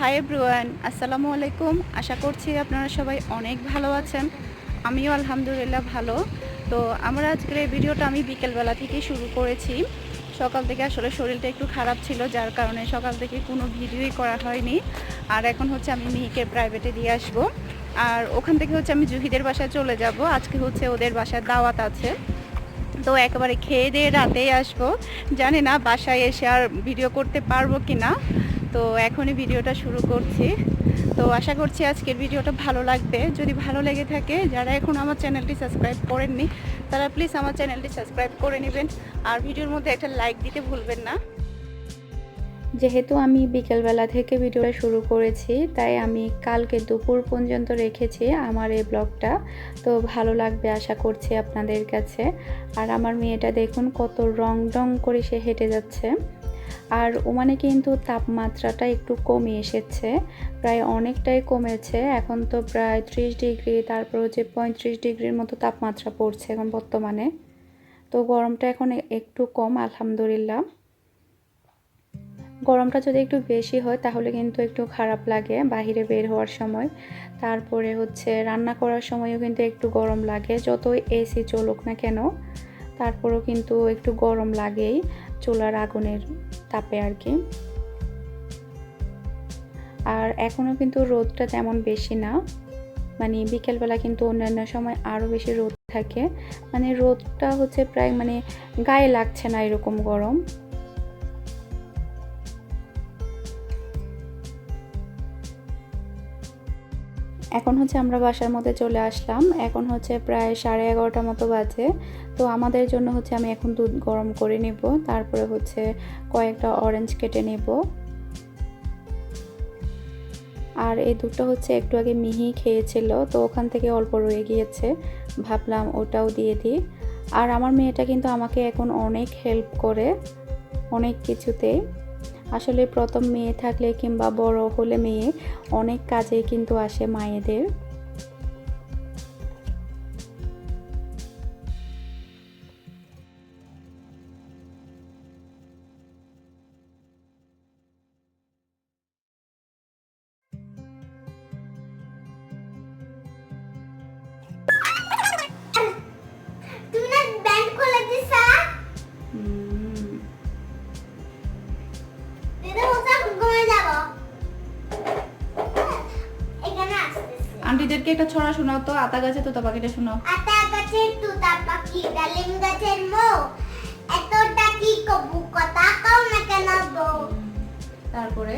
Hi everyone, আসসালামু আলাইকুম। আশা করছি আপনারা সবাই অনেক ভালো আছেন। আমিও আলহামদুলিল্লাহ ভালো। তো আমার আজকের এই ভিডিওটা আমি বিকেলবেলা থেকে শুরু করেছি। সকাল থেকে আসলে শরীরটা একটু খারাপ ছিল, যার কারণে সকাল থেকে কোনো ভিডিওই করা হয়নি। আর এখন হচ্ছে আমি মিহিকে প্রাইভেটে দিয়ে আসব। আর ওখান থেকে হচ্ছে আমি জুহিদের বাসায় চলে যাব। আজকে হচ্ছে ওদের বাসায় দাওয়াত আছে। তো একেবারে খেয়ে দিয়ে রাতেই আসব। জানি না বাসায় এসে আর ভিডিও করতে পারব কি না তো এখনই ভিডিওটা শুরু করছি। তো আশা করছি আজকের ভিডিওটা ভালো লাগবে। যদি ভালো লেগে থাকে, যারা এখন আমার চ্যানেলটি সাবস্ক্রাইব করেননি, তারা প্লিজ আমার চ্যানেলটি সাবস্ক্রাইব করে নেবেন। আর ভিডিওর মধ্যে একটা লাইক দিতে ভুলবেন না। যেহেতু আমি বিকেলবেলা থেকে ভিডিওটা শুরু করেছি, তাই আমি কালকে দুপুর পর্যন্ত রেখেছি আমার এই ব্লগটা। তো ভালো লাগবে আশা করছি আপনাদের কাছে। আর আমার মেয়েটা দেখুন কত রং রং করে সে হেঁটে যাচ্ছে। আর ওমানে কিন্তু তাপমাত্রাটা একটু কমে এসেছে, প্রায় অনেকটাই কমেছে। এখন তো প্রায় ত্রিশ ডিগ্রি, তারপর হচ্ছে পঁয়ত্রিশ ডিগ্রির মতো তাপমাত্রা পড়ছে এখন বর্তমানে। তো গরমটা এখন একটু কম, আলহামদুলিল্লাহ। গরমটা যদি একটু বেশি হয়, তাহলে কিন্তু একটু খারাপ লাগে বাহিরে বের হওয়ার সময়। তারপরে হচ্ছে রান্না করার সময়ও কিন্তু একটু গরম লাগে, যতই এসি চলুক না কেন। তারপরেও কিন্তু একটু গরম লাগেই। চুলার আগুনের তাপে আর কি। আর এখনও কিন্তু রোদটা তেমন বেশি না। মানে বিকেলবেলা কিন্তু অন্যান্য সময় আরও বেশি রোদ থাকে। মানে রোদটা হচ্ছে প্রায় মানে গায়ে লাগছে না এরকম গরম। এখন হচ্ছে আমরা বাসার মধ্যে চলে আসলাম। এখন হচ্ছে প্রায় সাড়ে এগারোটা মতো বাজে। তো আমাদের জন্য হচ্ছে আমি এখন দুধ গরম করে নেব, তারপরে হচ্ছে কয়েকটা অরেঞ্জ কেটে নেব। আর এই দুধটা হচ্ছে একটু আগে মিহি খেয়েছিল, তো ওখান থেকে অল্প রয়ে গিয়েছে, ভাবলাম ওটাও দিয়ে দিই। আর আমার মেয়েটা কিন্তু আমাকে এখন অনেক হেল্প করে, অনেক কিছুতেই আসলে প্রথম মেয়ে থাকলে কিংবা বড় হলে মেয়ে, অনেক কাজে কিন্তু আসে মায়েদের। একটা ছড়া শোনাও তো আতা গাছে তোতা পাখিটা শোনাও। আতা গাছে তোতা পাখি ডালিম গাছের মো। এতটা কি কবু কথা কও না কেন বউ? তারপরে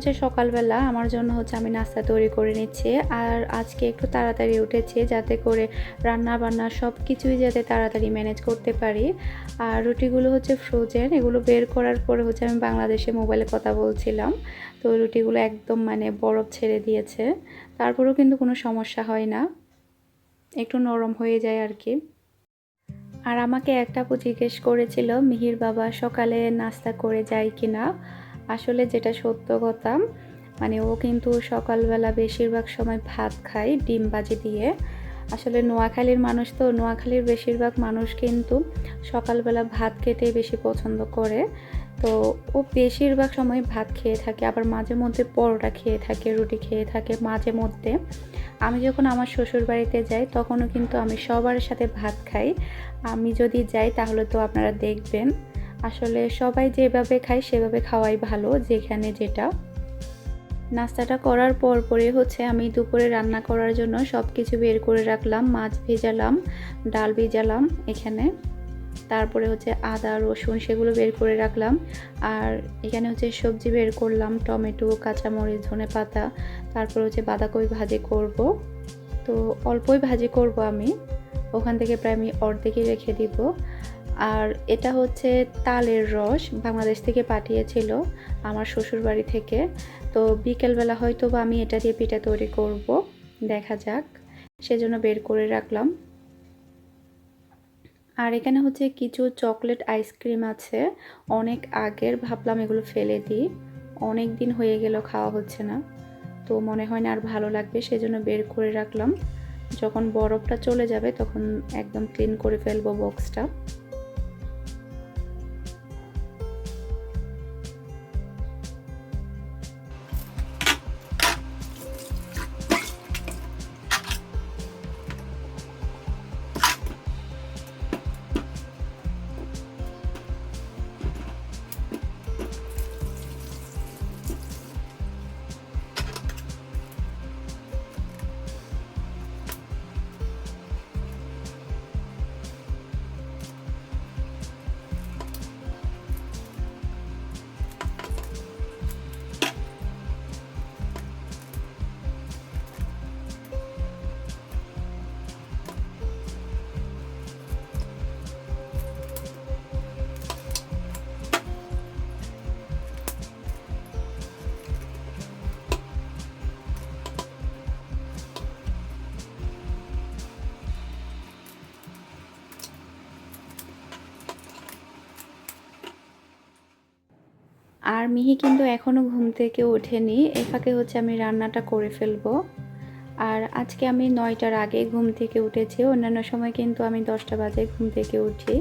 হচ্ছে সকালবেলা। আমার জন্য হচ্ছে আমি নাস্তা তৈরি করে নিচ্ছি। আর আজকে একটু তাড়াতাড়ি উঠেছি যাতে করে রান্না বান্না সব কিছুই যাতে তাড়াতাড়ি ম্যানেজ করতে পারি। আর রুটিগুলো হচ্ছে ফ্রোজেন এগুলো বের করার পরে হচ্ছে আমি বাংলাদেশে মোবাইলে কথা বলছিলাম। তো রুটিগুলো একদম মানে বরফ ছেড়ে দিয়েছে। তারপরেও কিন্তু কোনো সমস্যা হয় না। একটু নরম হয়ে যায় আর কি আর আমাকে একটা জিজ্ঞেস করেছিল, মিহির বাবা সকালে নাস্তা করে যায় কিনা? আসলে যেটা সত্য কথা মানে ও কিন্তু সকালবেলা বেশিরভাগ সময় ভাত খায় ডিম বাজি দিয়ে। আসলে নোয়াখালীর মানুষ তো, নোয়াখালীর বেশিরভাগ মানুষ কিন্তু সকালবেলা ভাত খেতে বেশি পছন্দ করে। তো ও বেশিরভাগ সময় ভাত খেয়ে থাকে, আবার মাঝে মধ্যে পরোটা খেয়ে থাকে, রুটি খেয়ে থাকে মাঝে মধ্যে। আমি যখন আমার শ্বশুর বাড়িতে যাই, তখনও কিন্তু আমি সবার সাথে ভাত খাই। আমি যদি যাই, তাহলে তো আপনারা দেখবেন। আসলে সবাই যেভাবে খায়, সেভাবে খাওয়াই ভালো, যেখানে যেটা। নাস্তাটা করার পর পরে হচ্ছে আমি দুপুরে রান্না করার জন্য সব কিছু বের করে রাখলাম, মাছ ভেজালাম, ডাল ভেজালাম এখানে। তারপরে হচ্ছে আদা, রসুন সেগুলো বের করে রাখলাম। আর এখানে হচ্ছে সবজি বের করলাম, টমেটো, কাঁচামরিচ, ধনে পাতা। তারপর হচ্ছে বাঁধাকপি ভাজি করব। তো অল্পই ভাজি করব আমি। ওখান থেকে প্রায় আমি অর্ধেকই রেখে দিব। আর এটা হচ্ছে তালের রস বাংলাদেশ থেকে পাঠিয়েছিল আমার শ্বশুর বাড়ি থেকে। তো বিকেলবেলা হয়তো বা আমি এটা দিয়ে পিঠা তৈরি করব, দেখা যাক। সেজন্য বের করে রাখলাম। আর এখানে হচ্ছে কিছু চকলেট আইসক্রিম আছে। অনেক আগের ভাবলাম এগুলো ফেলে দিই। অনেক দিন হয়ে গেল, খাওয়া হচ্ছে না। তো মনে হয় না আর ভালো লাগবে, সেজন্য বের করে রাখলাম। যখন বরফটা চলে যাবে তখন একদম ক্লিন করে ফেলব বক্সটা আর মিহি কিন্তু এখনও ঘুম থেকে ওঠেনি। এ ফাঁকে হচ্ছে আমি রান্নাটা করে ফেলব। আর আজকে আমি নয়টার আগে ঘুম থেকে উঠেছি। অন্যান্য সময় কিন্তু আমি দশটা বাজে ঘুম থেকে উঠি।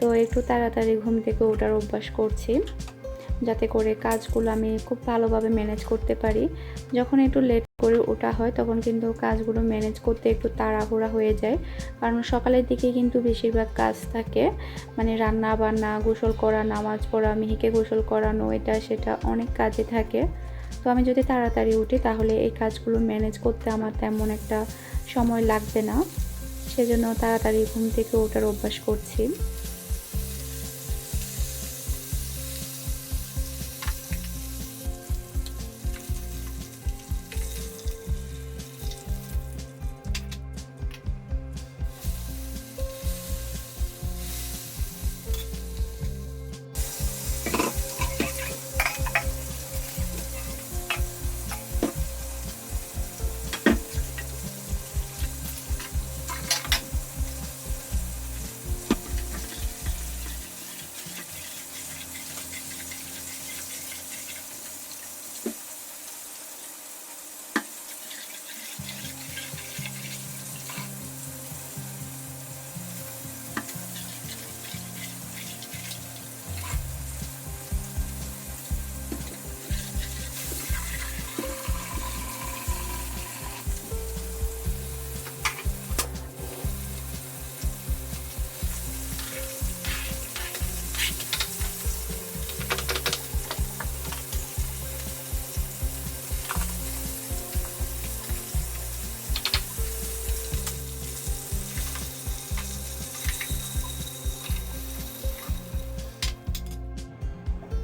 তো একটু তাড়াতাড়ি ঘুম থেকে ওঠার অভ্যাস করছি। যাতে করে কাজগুলো আমি খুব ভালোভাবে ম্যানেজ করতে পারি। যখন একটু লেট করে ওঠা হয়, তখন কিন্তু কাজগুলো ম্যানেজ করতে একটু তাড়াহুড়া হয়ে যায়। কারণ সকালের দিকে কিন্তু বেশিরভাগ কাজ থাকে। মানে রান্না বান্না গোসল করা, নামাজ পড়া, মিহিকে গোসল করানো, এটা সেটা অনেক কাজে থাকে। তো আমি যদি তাড়াতাড়ি উঠি, তাহলে এই কাজগুলো ম্যানেজ করতে আমার তেমন একটা সময় লাগবে না। সেজন্য তাড়াতাড়ি ঘুম থেকে ওঠার অভ্যাস করছি।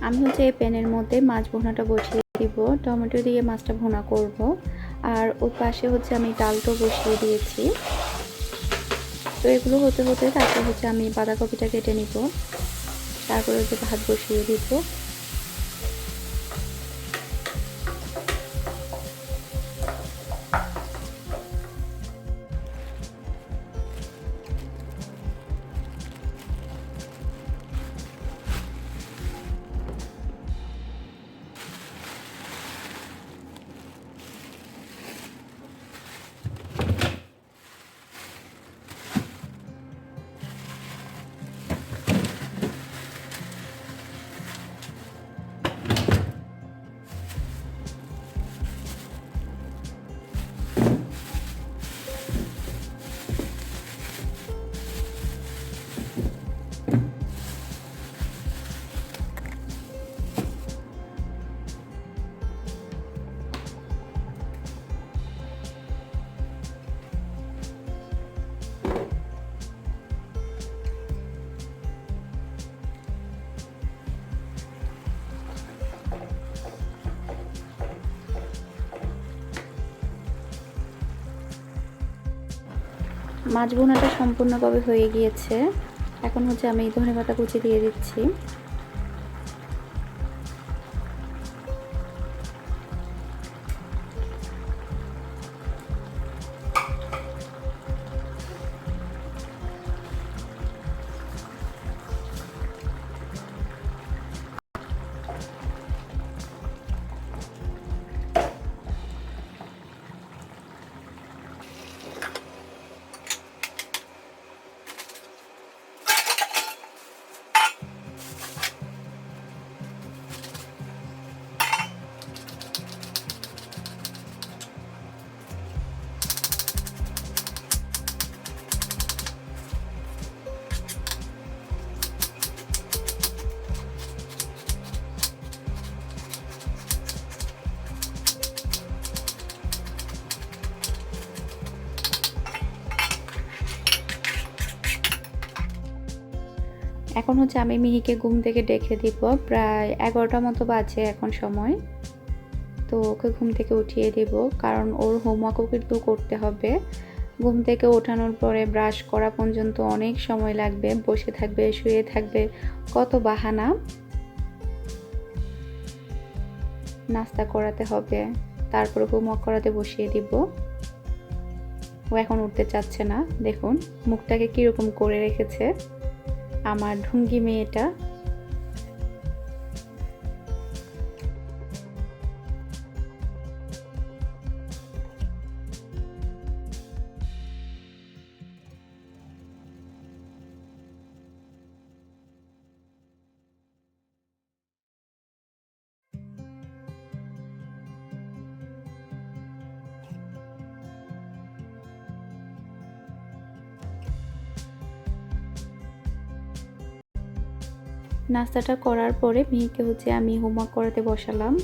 আমি হচ্ছে এই প্যানের মধ্যে মাছ ভোনাটা বসিয়ে দিব, টমেটো দিয়ে মাছটা ভোনা করব, আর ওর পাশে হচ্ছে আমি ডালটো বসিয়ে দিয়েছি। তো এগুলো হতে হতে তারপর হচ্ছে আমি বাঁধাকপিটা কেটে নিব, তারপরে হচ্ছে ভাত বসিয়ে দিব। মাছ ভুনাটা সম্পূর্ণভাবে হয়ে গিয়েছে। এখন হচ্ছে আমি ধনে পাতা কুচি দিয়ে দিচ্ছি। এখন হচ্ছে আমি মিহিকে ঘুম থেকে ডেকে দিব। প্রায় এগারোটা মতো বাজে এখন সময়। তো ওকে ঘুম থেকে উঠিয়ে দেব, কারণ ওর হোমওয়ার্কও কিন্তু করতে হবে। ঘুম থেকে ওঠানোর পরে ব্রাশ করা পর্যন্ত অনেক সময় লাগবে, বসে থাকবে, শুয়ে থাকবে, কত বাহানা। নাস্তা করাতে হবে, তারপরে হোমওয়ার্ক করাতে বসিয়ে দিব। ও এখন উঠতে চাচ্ছে না, দেখুন, মুখটাকে কীরকম করে রেখেছে। আমার ঢুঙ্গি মেয়েটা নাস্তাটা করার পরে মেয়েকে হচ্ছে আমি হোমওয়ার্ক করাতে বসালাম।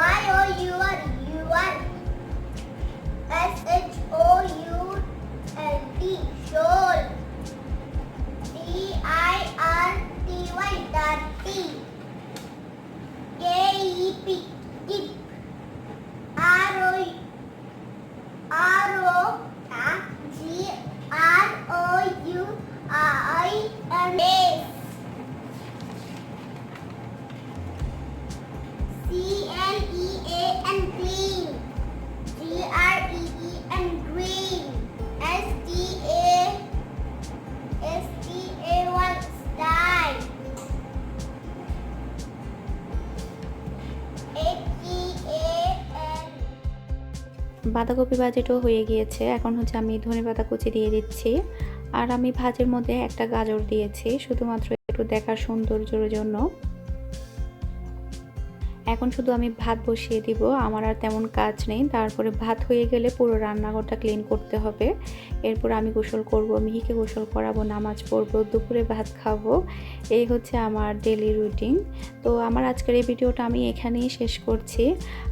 Y O U R U R S H O U L T shoal. D I R T Y dirty বাঁধাকপি ভাজিটাও হয়ে গিয়েছে। এখন হচ্ছে আমি ধনে পাতা কুচি দিয়ে দিচ্ছি। আর আমি ভাজের মধ্যে একটা গাজর দিয়েছি, শুধুমাত্র একটু দেখার সৌন্দর্যের জন্য। এখন শুধু আমি ভাত বসিয়ে দিব, আমার আর তেমন কাজ নেই। তারপরে ভাত হয়ে গেলে পুরো রান্নাঘরটা ক্লিন করতে হবে। এরপর আমি গোসল করব, মিহিকে গোসল করাবো, নামাজ পড়ব, দুপুরে ভাত খাব। এই হচ্ছে আমার ডেলি রুটিন তো আমার আজকের এই ভিডিওটা আমি এখানেই শেষ করছি।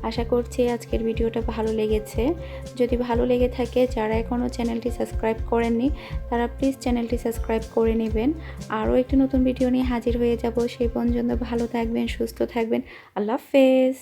আশা করছি আজকের ভিডিওটা ভালো লেগেছে। যদি ভালো লেগে থাকে, যারা এখনও চ্যানেলটি সাবস্ক্রাইব করেননি, তারা প্লিজ চ্যানেলটি সাবস্ক্রাইব করে নেবেন। আরও একটি নতুন ভিডিও নিয়ে হাজির হয়ে যাব। সেই পর্যন্ত ভালো থাকবেন, সুস্থ থাকবেন। আল্লাহ হাফেজ